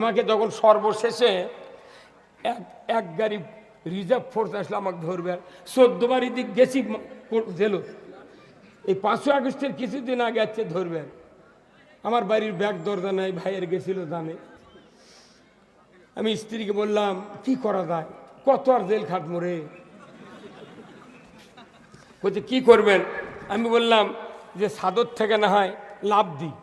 আমাকে যখন সর্বশেষে এক এক গাড়ি রিজার্ভ ফোর্স আসলে আমাকে ধরবে। চোদ্দ বাড়ি দিক গেছি জেল। এই পাঁচশো আগস্টের কিছুদিন আগে আছে ধরবেন আমার বাড়ির ব্যাগ দরজা নাই, ভাইয়ের গেছিল জানে। আমি স্ত্রীকে বললাম, কি করা যায়? কত আর জেল খাটমো রে? বলছে, কি করবেন? আমি বললাম, যে সাদর থেকে না হয় লাভ দিই।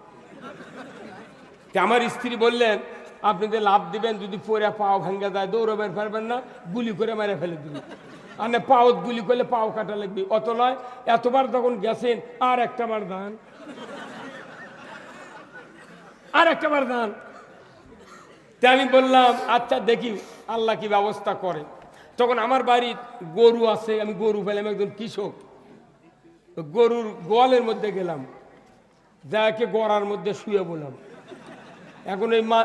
আমার স্ত্রী বললেন আপনি যে লাভ দিবেন, যদি পরে পাও ভাঙ্গা যায়, দৌড়বেন পারবেন না, গুলি করে মেরে ফেলে দিবি আর না, পাও গুলি করলে পাও কাটা লাগবে। অত নয়, এতবার যখন গেছেন, আর একটা বার দান। আর একটা বার দান। তা আমি বললাম আচ্ছা দেখি আল্লাহ কি ব্যবস্থা করে। তখন আমার বাড়ির গরু আছে, আমি গরু পেলাম একজন কৃষক। গরুর গোয়ালের মধ্যে গেলাম। যাকে গড়ার মধ্যে শুয়ে বললাম। এখন এই মা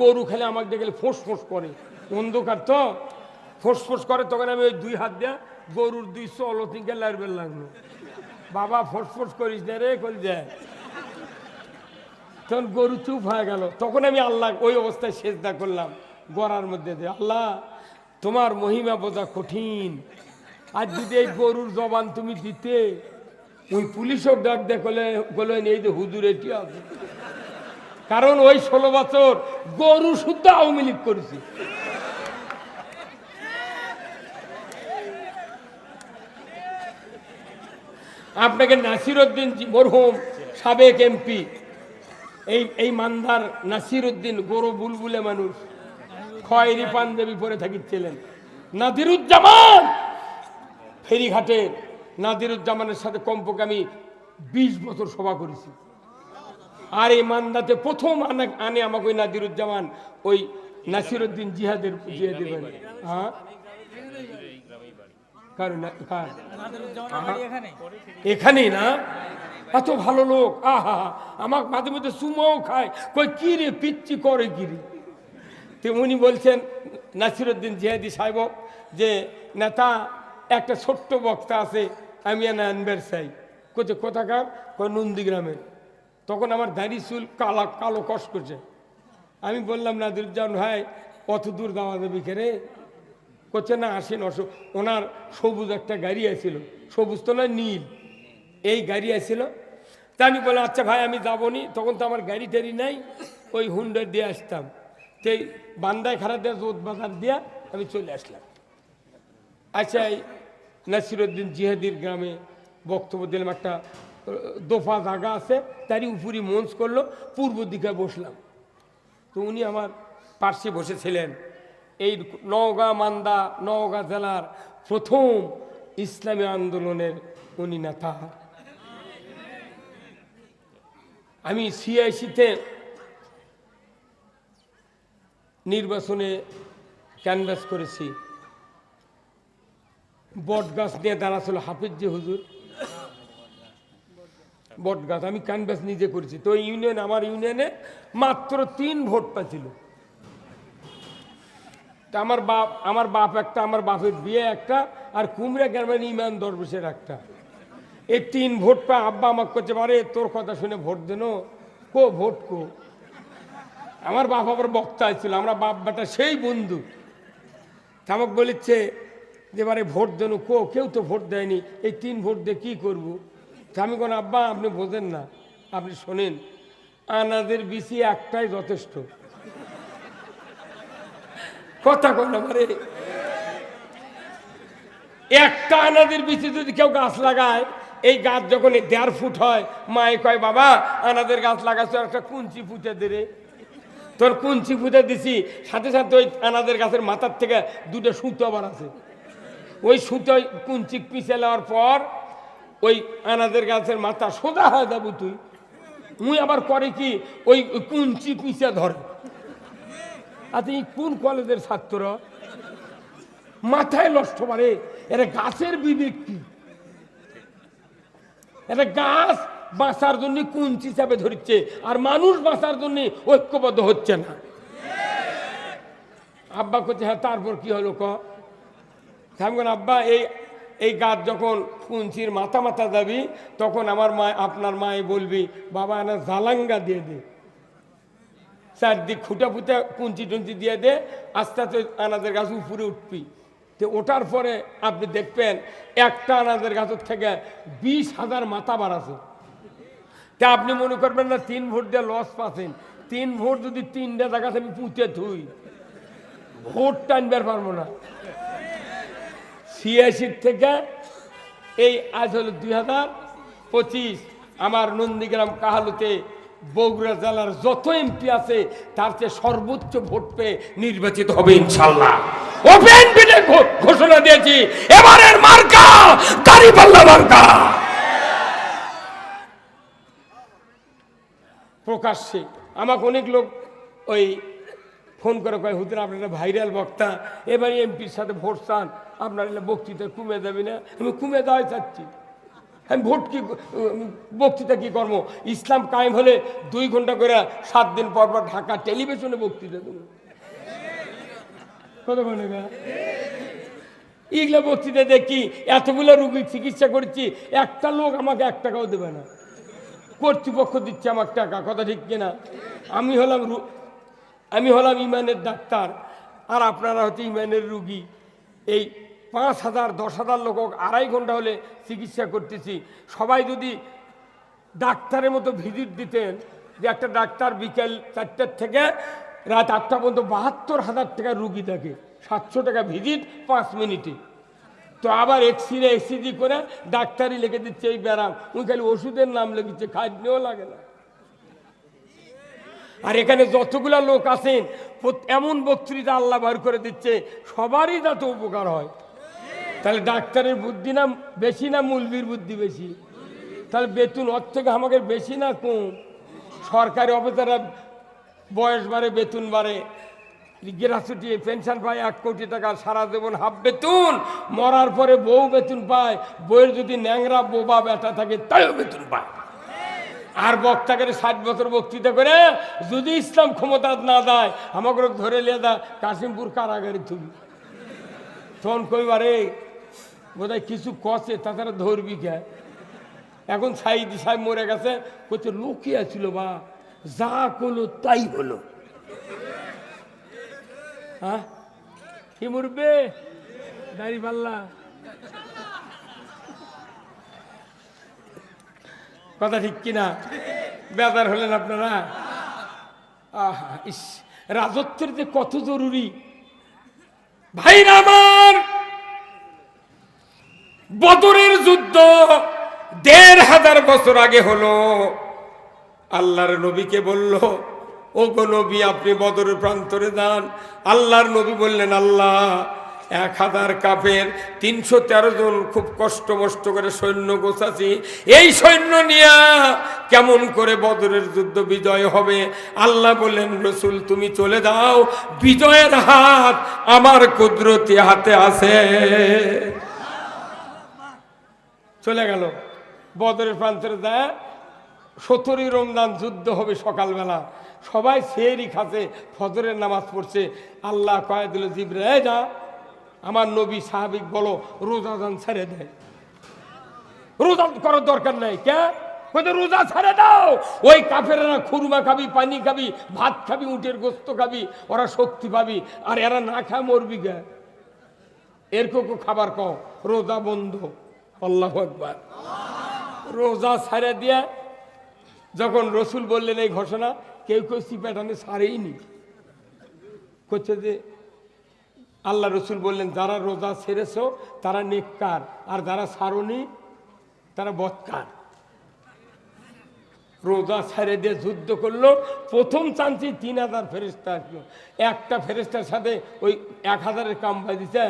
গরু খেলে আমাকে দেখলে ফোঁস ফোঁস করে, অন্ধকার তো। ফোঁস ফোঁস করে, তখন আমি ওই দুই হাত দিয়ে গরুর দুই চলো তিনকে লাড়বেন লাগল। বাবা ফোঁস ফোঁস করিস না রে করি যায়? তখন গরু চুপ হয়ে গেল। তখন আমি আল্লাহ ওই অবস্থায় সেজদা করলাম, গড়ার মধ্যে দিয়ে। আল্লাহ, তোমার মহিমা বোঝা কঠিন। আর যদি এই গরুর জবান তুমি দিতে, ওই পুলিশও ডাক দেখলে বললেন এই যে হুজুর এটি আছে। কারণ ওই ষোলো বছর গরু শুদ্ধ আওয়ামী লীগ করেছি। আপনাকে নাসির উদ্দিন মরহুম সাবেক এমপি। এই এই মান্দার নাসির উদ্দিন গরু বুলবুলে মানুষ। খয়েরি পাঞ্জাবি পরে থাকিছিলেন নাদিরুজ্জামান! ফেরিঘাটে নাদিরুজ্জামানের সাথে কমপক্ষে আমি বিশ বছর সভা করেছি। আর এই মান্দাতে প্রথম আনে আনে আমাকে ওই নাদিরুজ্জামান ওই নাসিরুদ্দিন জিহাদের জিহাদের বাড়ি। হ্যাঁ? কার না কার এখানেই না? এত ভালো লোক। আহা মাঝে মধ্যে সুমাও খায়। কই কি রে পিচ্ছি করে তো উনি বলছেন নাসিরুদ্দিন জিহাদি সাহেব যে নেতা একটা ছোট্ট বক্তা আছে আমি এনে আনবার চাই কোথায় কোথাকার? কয় নন্দীগ্রামের। তখন আমার দাড়ি চুল কালা, কালো কষ করছে আমি বললাম নাদিরুজ্জামান ভাই, অত দূর যাওয়া যাবে রে? করছে না, আসেন অস ওনার সবুজ একটা গাড়ি আছিল সবুজ তো নয়, নীল। এই গাড়ি আছিল তা আমি বললাম আচ্ছা ভাই, আমি যাব নি তখন তো আমার গাড়ি টাড়ি নাই, ওই হুন্ডার দিয়ে আসতাম। সেই বান্দায় খারাপ দিয়ে জোত বাজার দিয়া আমি চলে আসলাম। আচ্ছা এই নাসিরুদ্দিন জিহাদির গ্রামে বক্তব্য দিলাম একটা দোফা জায়গা আছে, তারই উপরই মঞ্চ করল, পূর্ব দিকে বসলাম। তো উনি আমার পার্শ্বে বসেছিলেন। এই নওগাঁ মান্দা, নওগাঁ জেলার প্রথম ইসলামী আন্দোলনের উনি নেতা। আমি সিআইসিতে নির্বাচনে ক্যানভাস করেছি। বটগাছ নিয়ে দাঁড়াছিল হাফিজ যে হুজুর। বট গাছ, আমি ক্যানভাস নিজে করেছি। তো ইউনিয়ন আমার ইউনিয়নে মাত্র তিন ভোট পাচ্ছিল তা আমার বাপ আমার বাপ একটা, আমার বাপের বিয়ে একটা, আর কুমড়া গ্রামের ইমান দরবেশের একটা। এই তিন ভোট পা আব্বা আমাকে করছে পারে তোর কথা শুনে ভোট দেন কো ভোট কো? আমার বাপ আবার বক্তা ছিল, আমরা বাপ বেটা সেই বন্ধু। তা আমাকে বলেছে যে এবারে ভোট দেন কো, কেউ তো ভোট দেয়নি। এই তিন ভোট দিয়ে কী করব? আমি কোন আব্বা, আপনি বোঝেন না, আপনি শোনেন, আনাদের বিসি একটাই যথেষ্ট। কথা কন আমারে। একটা আনাদের বিচে যদি কেউ গাছ লাগায়, এই গাছ যখন দেড় ফুট হয়, মায়ে কয়, বাবা, আনাদের গাছ লাগাচ্ছ একটা কুঞ্চি ফুটে দে রে। তোর কুঞ্চি ফুটে দিছি, সাথে সাথে ওই আনাদের গাছের মাথার থেকে দুটো সুতো আবার আছে। ওই সুতো কুঞ্চি পিছে নেওয়ার পর ওই আনাদের গাছের মাথা সোজা হয়ে যাব তুই। মুই আবার করে কি? ওই কুঞ্চি পিছে ধরে। আচ্ছা কোন কলেজের ছাত্র? মাথায় নষ্ট পারে এটা গাছের বিবেক কি? এটা গাছ বাঁচার জন্য কুঞ্চি চাপে ধরছে, আর মানুষ বাঁচার জন্য ঐক্যবদ্ধ হচ্ছে না। আব্বা করছে হ্যাঁ তারপর কি হলো ক? আব্বা, এই এই গাছ যখন কুঞ্চির মাথা মাথা যাবি, তখন আমার মা আপনার মায়ে বলবি, বাবা না জালাঙ্গা দিয়ে দে। চারদিক খুঁটা ফুটা কুঞ্চি টুঞ্চি দিয়ে দে, আস্তে আস্তে আনাজের গাছ উপরে উঠবি। তো ওঠার পরে আপনি দেখবেন, একটা আনাজের গাছের থেকে বিশ হাজার মাথা বাড়াছে তা আপনি মনে করবেন না, তিন ভোট দিয়ে লস পাচ্ছেন। তিন ভোট যদি তিনটা জায়গাতে আমি পুঁতে থুই, ভোট টানবার পারব না। ছিয়াশির থেকে এই আজ হলো দুই হাজার পঁচিশ। আমার নন্দীগ্রাম কাহালুতে বগুড়া জেলার যত এমপি আছে, তার চেয়ে সর্বোচ্চ ভোট পেয়ে নির্বাচিত হবে ইনশাল্লাহ। ঘোষণা দিয়েছি, এবারের মার্কা, দাড়িপাল্লা মার্কা। প্রকাশ্যে আমাকে অনেক লোক ওই ফোন করে কয় হুতুন আপনারা ভাইরাল বক্তা, এবার এমপির সাথে ভোট চান। আপনার এলে বক্তৃতা কমে যাবে না আমি কমে দেওয়াই চাচ্ছি। আমি ভোট কি বক্তৃতা কি কর্ম ইসলাম কায়েম হলে দুই ঘণ্টা করে সাত দিন পর পর ঢাকা টেলিভিশনে বক্তৃতা দেবো। কত মনে এইগুলো বক্তৃতা দেখি এতগুলো রুগীর চিকিৎসা করছি একটা লোক আমাকে এক টাকাও দেবে না। কর্তৃপক্ষ দিচ্ছে আমার টাকা কথা ঠিক কিনা? আমি হলাম রু- আমি হলাম ইমানের ডাক্তার আর আপনারা হচ্ছে ইমানের রুগী। এই পাঁচ হাজার, দশ হাজার লোক আড়াই ঘণ্টা হলে চিকিৎসা করতেছি। সবাই যদি ডাক্তারের মতো ভিজিট দিতেন যে একটা ডাক্তার বিকেল চারটার থেকে রাত আটটা পর্যন্ত বাহাত্তর হাজার টাকা রুগী থাকে, সাতশো টাকা ভিজিট পাঁচ মিনিটে। তো আবার এক্সরে এক্সিজি করে ডাক্তারই লিখে দিচ্ছে এই ব্যারাম। ওই খালি ওষুধের নাম লিখেছে, খাদ্যও লাগে না। আর এখানে যতগুলা লোক আছেন, এমন বক্তৃতা আল্লাহ বার করে দিচ্ছে, সবারই যাতে উপকার হয়। তাহলে ডাক্তারের বুদ্ধি না, বেশি না মুলবির বুদ্ধি বেশি? তাহলে বেতন ওর থেকে আমাকে বেশি না কম? সরকারি অফিসাররা বয়স বাড়ে, বেতন বাড়ে। গ্রাচুটি পেনশন পায় এক কোটি টাকা, সারা জীবন হাফ বেতন। মরার পরে বউ বেতন পায়, বউয়ের যদি ন্যাংরা বোবা বেটা থাকে, তাইও বেতন পায়। আর বক্তা করে ষাট বছর বক্তৃতা করে যদি ইসলাম ক্ষমতা না দেয়, আমাকে ধরে লিয়ে দা কাশিমপুর কারাগারে থুবি। তখন কইবারে বোধহয় কিছু কষে তাছাড়া ধরবি কে? এখন সাইদি সাহেব মরে গেছে কইতে লোকে আছিল বা, যা করল তাই হলো। হ্যাঁ? কি মরবে? দাড়ি পাল্লা। কথা ঠিক কিনা? বেদার হলেন আপনারা? আহা, ইস, রাজত্বের যে কত জরুরি। ভাইরা আমার! বদরের যুদ্ধ দেড় হাজার বছর আগে হলো। আল্লাহর নবীকে বলল ও গো নবী, আপনি বদরের প্রান্তরে যান। আল্লাহর নবী বললেন, আল্লাহ, এক হাজার কাপের তিনশো তেরো জন খুব কষ্ট মষ্ট করে সৈন্য গোছাছি। এই সৈন্য নিয়া কেমন করে বদরের যুদ্ধ বিজয় হবে? আল্লাহ বললেন, রসুল, তুমি চলে যাও। বিজয়ের হাত আমার কুদরতি হাতে আছে। চলে গেল। বদরের প্রান্তরে যায়। সতেরোই রমজান যুদ্ধ হবে সকালবেলা। সবাই সেরই খাচ্ছে, ফজরের নামাজ পড়ছে। আল্লাহ কয়ে দিল জিবরে যা, আমার নবী সাহাবিক বলো রোজা দান ছেড়ে দেয় রোজা করার দরকার নাই। কে? রোজা ছেড়ে দাও। ওই কাফেরা খুরমা খাবি, পানি খাবি, ভাত খাবি, উটের গোস্ত খাবি, ওরা শক্তি পাবি, আর এরা না খায় মরবি গে এরকম খাবার কও রোজা বন্ধ। আল্লাহ একবার রোজা ছেড়ে দিয়ে যখন রসুল বললেন এই ঘোষণা, কেউ কেউ সিপাটানে সারেইনি করছে যে, আল্লাহ রসুল বললেন, যারা রোজা ছেড়েছ, তারা নেককার, আর যারা সারনি তারা বৎকার। রোজা ছেড়ে দিয়ে যুদ্ধ করল। প্রথম চান্সে তিন হাজার ফেরিস্তা আসলো। একটা ফেরিস্তার সাথে ওই এক হাজারের কাম বাজিছে।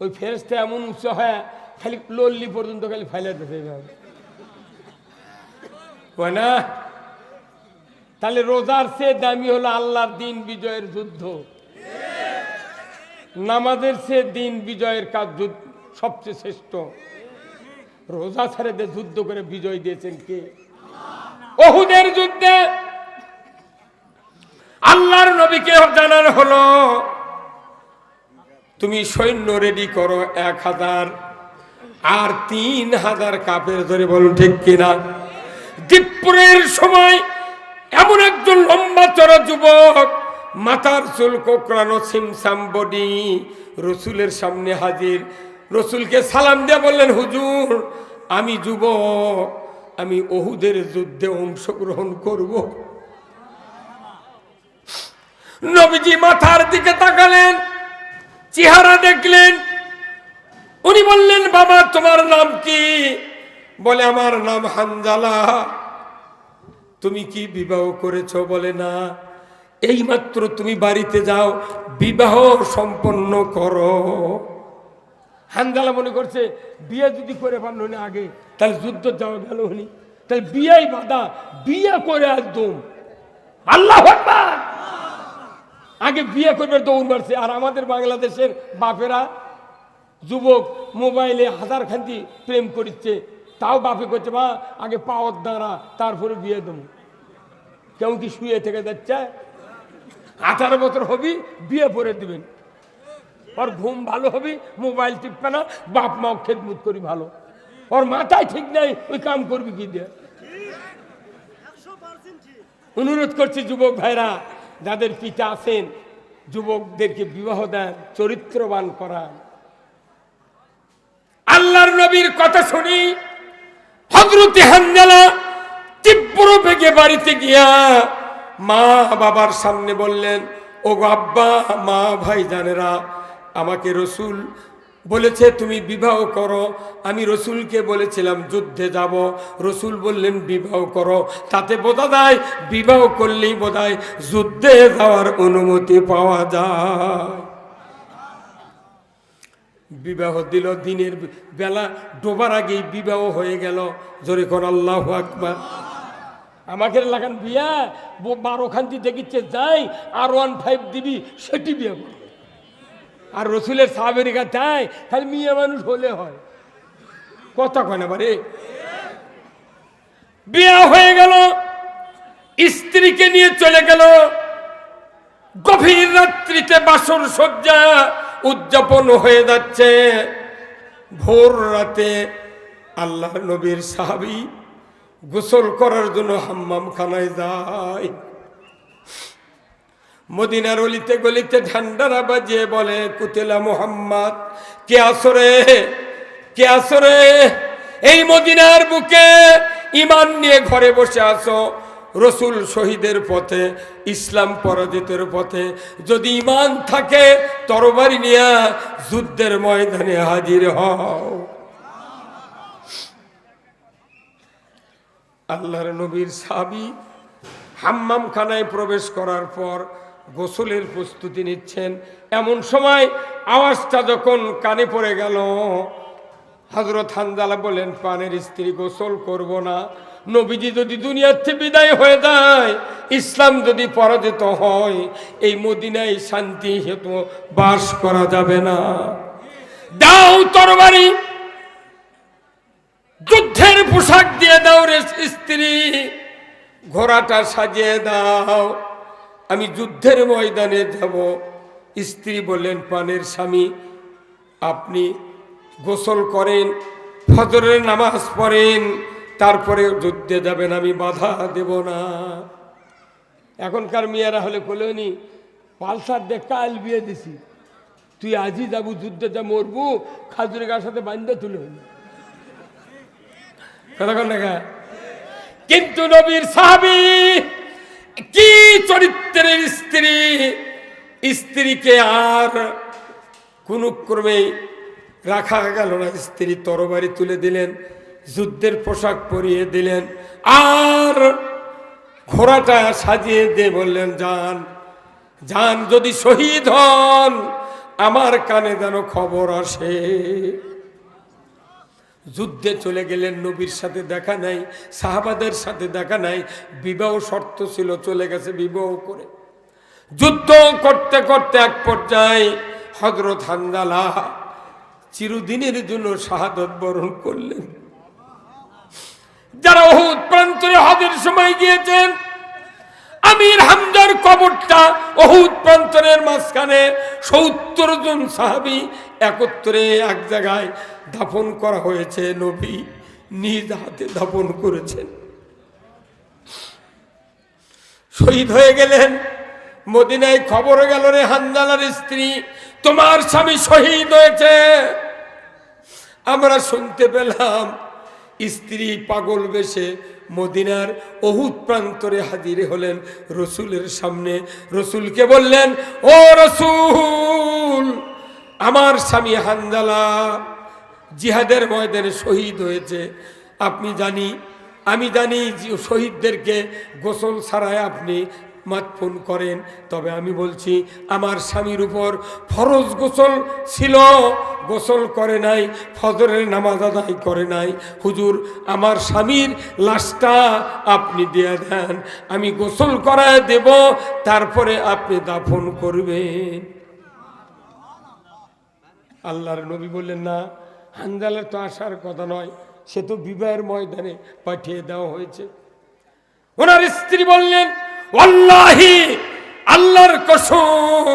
ওই ফেরিস্তা এমন উঁচু হয় খালি লল্লি পর্যন্ত খালি ফাইলে দিতে হবে। কয় না? তাহলে রোজার চেয়ে দামি হলো আল্লাহর দিন বিজয়ের যুদ্ধ। নামাজের চেয়ে দিন বিজয়ের কাজ সবচেয়ে শ্রেষ্ঠ। রোজা ছেড়ে যুদ্ধ করে বিজয় দিয়েছেন কে? অহুদের যুদ্ধে আল্লাহর নবীকে জানানো হলো, তুমি সৈন্য রেডি করো এক হাজার। আর তিন হাজার কাপের ধরে বলুন ঠিক কিনা? দীপুরের সময় এমন একজন লম্বা চড়া যুবক, মাথার চুল কোকড়ানো সিমসাম বডি, রসুলের সামনে হাজির। রসুলকে সালাম দিয়ে বললেন, হুজুর, আমি যুবক, আমি ওহুদের যুদ্ধে অংশগ্রহণ করব। নবীজি মাথার দিকে তাকালেন, চেহারা দেখলেন উনি বললেন, বাবা, তোমার নাম কি? বলে, আমার নাম হানজালা। তুমি কি বিবাহ করেছ? বলে, না। এইমাত্র তুমি বাড়িতে যাও, বিবাহ সম্পন্ন করো। হানজালা মনে করছে, বিয়ে যদি করে পারল না আগে, তাহলে যুদ্ধ যাওয়া গেল হনি তাহলে বিয়েই বাধা, বিয়ে করে একদম। আল্লাহ! আগে বিয়ে করবে দৌড় মারছে, আর আমাদের বাংলাদেশের বাপেরা যুবক মোবাইলে হাজার খান্তি প্রেম করিচ্ছে, তাও বাপে করছে, মা, আগে পাওয়ার দাঁড়া তারপরে বিয়ে দেবো। কেউ কি শুয়ে থেকে যাচ্ছে? আঠারো বছর হবি, বিয়ে করে দিবেন। ওর ঘুম ভালো হবি, মোবাইল টিপবে না, বাপ মাও খেদমুত করি ভালো। ওর মাথায় ঠিক নাই, ওই কাম করবি কি দিয়ে? অনুরোধ করছি যুবক ভাইরা, যাদের পিতা আছেন, যুবকদেরকে বিবাহ দেন, চরিত্রবান করান। আল্লাহর নবীর কথা শুনি হজরতে হানজালা তীব্র বেগে বাড়িতে গিয়া মা বাবার সামনে বললেন ও আব্বা, মা, ভাই, জানেরা, আমাকে রসুল বলেছে তুমি বিবাহ করো। আমি রসুলকে বলেছিলাম যুদ্ধে যাব। রসুল বললেন, বিবাহ করো। তাতে বোঝা যায়, বিবাহ করলেই বোধহয় যুদ্ধে যাওয়ার অনুমতি পাওয়া যায়। বিবাহ দিল, দিনের বেলা ডোবার আগেই বিবাহ হয়ে গেল। জোরে কর আল্লাহ আকবার। আমাকে লাগান, বিয়া ব- বারো খান্তি দেখিচ্ছে, যাই আর ওয়ান ফাইভ দিবি, সেটি বিয়ে করবে আর রসুলের সাহাবেরিকা তাই খালি মেয়ে মানুষ হলে হয়। কথা কয় না বারে। বিয়া হয়ে গেল, স্ত্রীকে নিয়ে চলে গেল। গভীর রাত্রিতে বাসর সজ্জা উদযাপন হয়ে যাচ্ছে। ভোর রাতে আল্লাহ নবীর সাহাবি গোসল করার জন্য হাম্মাম খানায় যায়। মদিনার অলিতে গলিতে ঝান্ডারা বাজিয়ে বলে, কুতেলা মোহাম্মদ, কে আসরে কে আসরে এই মদিনার বুকে ইমান নিয়ে ঘরে বসে আসো রসুল শহীদের পথে, ইসলাম পরাজিতের পথে, যদি ইমান থাকে, তরবারি নিয়ে যুদ্ধের ময়দানে হাজির হও। আল্লাহর নবীর সাবি হাম্মাম খানায় প্রবেশ করার পর গোসলের প্রস্তুতি নিচ্ছেন। এমন সময় আওয়াজটা যখন কানে পড়ে গেল হজরত হানজালা বলেন, পানের স্ত্রী গোসল করব না। নবীজি যদি দুনিয়ার থেকে বিদায় হয়ে যায়, ইসলাম যদি পরাজিত হয়, এই মদিনায় শান্তি হেতু বাস করা যাবে না। দাও তরবারি, যুদ্ধের পোশাক দিয়ে দাও রে স্ত্রী, ঘোড়াটা সাজিয়ে দাও। আমি যুদ্ধের ময়দানে যাব। স্ত্রী বললেন, পানের স্বামী, আপনি গোসল করেন, ফজরের নামাজ পড়েন তারপরে যুদ্ধে যাবেন আমি বাধা দেব না। এখনকার মেয়েরা হলে কোলেনি পালসার দেখ কাল বিয়ে দিছি। তুই আজই যাব যুদ্ধে যা মরবু খাজুরি গার সাথে বান্ধে তুলে হইল দেখা কিন্তু নবীর সাহাবি কি চরিত্রের স্ত্রী, স্ত্রীকে আর কোনো ক্রমে রাখা গেল না। স্ত্রী তরবারি তুলে দিলেন যুদ্ধের পোশাক পরিয়ে দিলেন। আর ঘোড়াটা সাজিয়ে দিয়ে বললেন যান যান যদি শহীদ হন, আমার কানে যেন খবর আসে। যুদ্ধে চলে গেলেন, নবীর সাথে দেখা নাই, সাহাবাদের সাথে দেখা নাই, বিবাহ শর্ত ছিল, চলে গেছে বিবাহ করে। যুদ্ধ করতে করতে এক পর্যায়ে হজরত হানজালা চিরদিনের জন্য শাহাদত বরণ করলেন। যারা অহুদ প্রান্তরে হজের সময় গিয়েছেন, আমির হামদার কবরটা অহুদ প্রান্তরের মাঝখানে সত্তর জন সাহাবি একত্রে এক জায়গায় দাফন করা হয়েছে, নবী নিজ হাতে দাফন করেছেন। শহীদ হয়ে গেলেন, মদিনায় খবর গেল রে হানজালার স্ত্রী, তোমার স্বামী শহীদ হয়েছে। আমরা শুনতে পেলাম স্ত্রী পাগল বেশে মদিনার অহুত প্রান্তরে হাজির হলেন রসুলের সামনে। রসুলকে বললেন, ও রসুল, আমার স্বামী হানজালা জিহাদের ময়দানে শহীদ হয়েছে। আপনি জানি, আমি জানি শহীদদেরকে গোসল ছাড়ায় আপনি মাতফোন করেন। তবে আমি বলছি, আমার স্বামীর উপর ফরজ গোসল ছিল, গোসল করে নাই, ফজরের নামাজ আদায় করে নাই। হুজুর, আমার স্বামীর লাশটা আপনি দিয়ে দেন, আমি গোসল করায় দেব, তারপরে আপনি দাফন করবেন। আল্লাহর নবী বললেন, না হানজালের তো আসার কথা নয়, সে তো বিবাহের ময়দানে পাঠিয়ে দেওয়া হয়েছে। ওনার স্ত্রী বললেন অল্লাহি আল্লাহর কসম,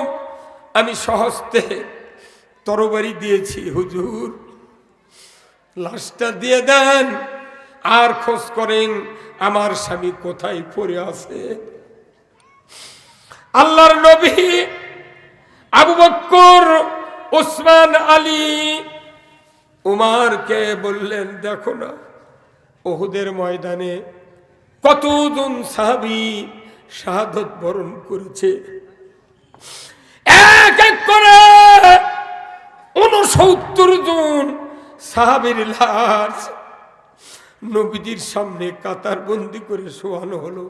আমি সহস্তে তরবারি দিয়েছি, হুজুর। লাশটা দিয়ে দেন, আর খোঁজ করেন, আমার স্বামী কোথায় পড়ে আছে। আল্লাহর নবী আবু বক্কর ওসমান আলী, উমারকে বললেন, দেখো না, ওহুদের ময়দানে কতজন সাহাবি শাহাদত বরণ করেছে। এক এক করে উনসত্তর জন সাহাবির লাশ নবীজির সামনে কাতার বন্দি করে শোয়ানো হলো।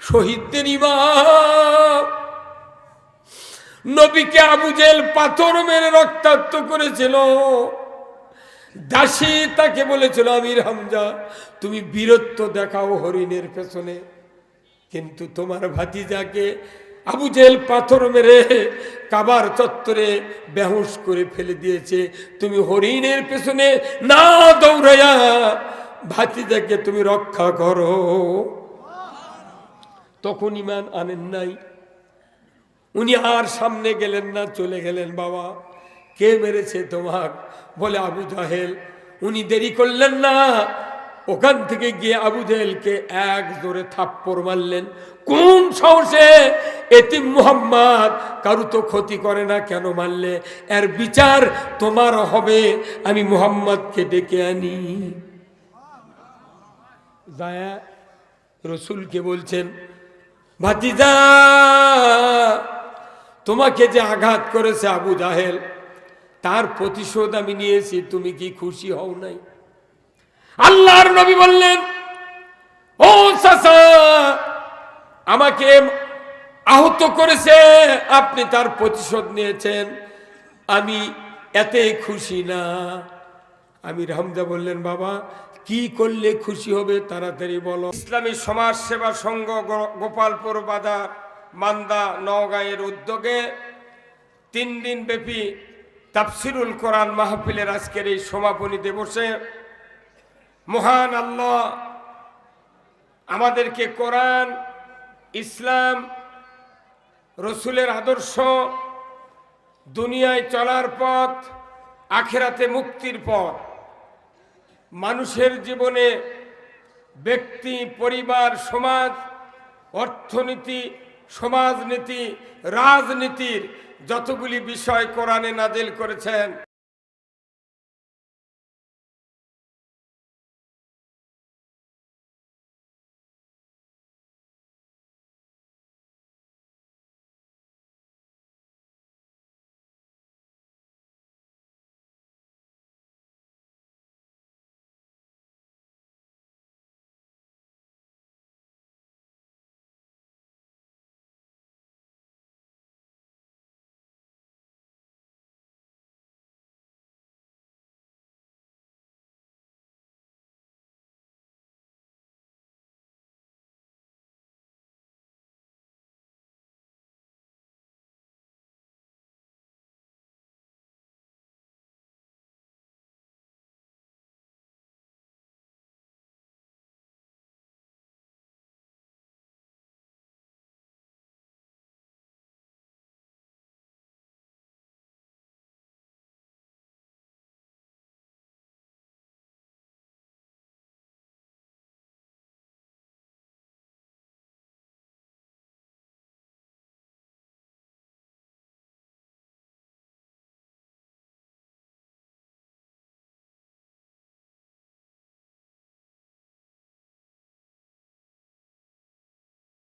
শহীদদের ইমাম নবীকে আবু জেল পাথর মেরে রক্তাক্ত করেছিল। দাসী তাকে বলেছিল, আমির হামজা, তুমি বীরত্ব দেখাও হরিণের পেছনে। কিন্তু তোমার ভাতিজাকে আবু জেল পাথর মেরে কাবার চত্বরে বেহুশ করে ফেলে দিয়েছে। তুমি হরিণের পেছনে না দৌড়াইয়া ভাতিজাকে তুমি রক্ষা করো। তখন ইমান আনেন নাই। উনি আর সামনে গেলেন না, চলে গেলেন, বাবা। কে মেরেছে তোমার বলে আবু জাহেল। উনি দেরি করলেন না। ওখান থেকে গিয়ে আবু জাহেলকে এক জোরে থাপ্পড় মারলেন। কোন সাহসে এতিম মুহাম্মদ কারু তো ক্ষতি করে না কেন মারলে? এর বিচার তোমার হবে, আমি মুহাম্মদকে ডেকে আনি। দায়া রসুলকে বলছেন, ভাতিজা, তোমাকে যে আঘাত করেছে আবু জাহেল, তার প্রতিশোধ আমি নিয়েছি, তুমি কি খুশি হও নাই? আল্লাহর নবী বললেন, ও আমাকে আহত করেছে, আপনি তার প্রতিশোধ নিয়েছেন। আমি এতে খুশি না। আমি হামজা বললেন, বাবা, কি করলে খুশি হবে তাড়াতাড়ি বলো। ইসলামী সমাজ সেবা সংঘ গোপালপুর বাজার মান্দা নওগাঁয়ের উদ্যোগে তিন দিন ব্যাপী তাফসিরুল কোরআন মাহফিলের আজকের এই সমাপনী দিবসে মহান আল্লাহ, আমাদেরকে কোরআন, ইসলাম, রসুলের আদর্শ, দুনিয়ায় চলার পথ, আখেরাতে মুক্তির পথ। মানুষের জীবনে ব্যক্তি, পরিবার, সমাজ, অর্থনীতি, সমাজনীতি, রাজনীতির যতগুলি বিষয় কোরআনে নাজিল করেছেন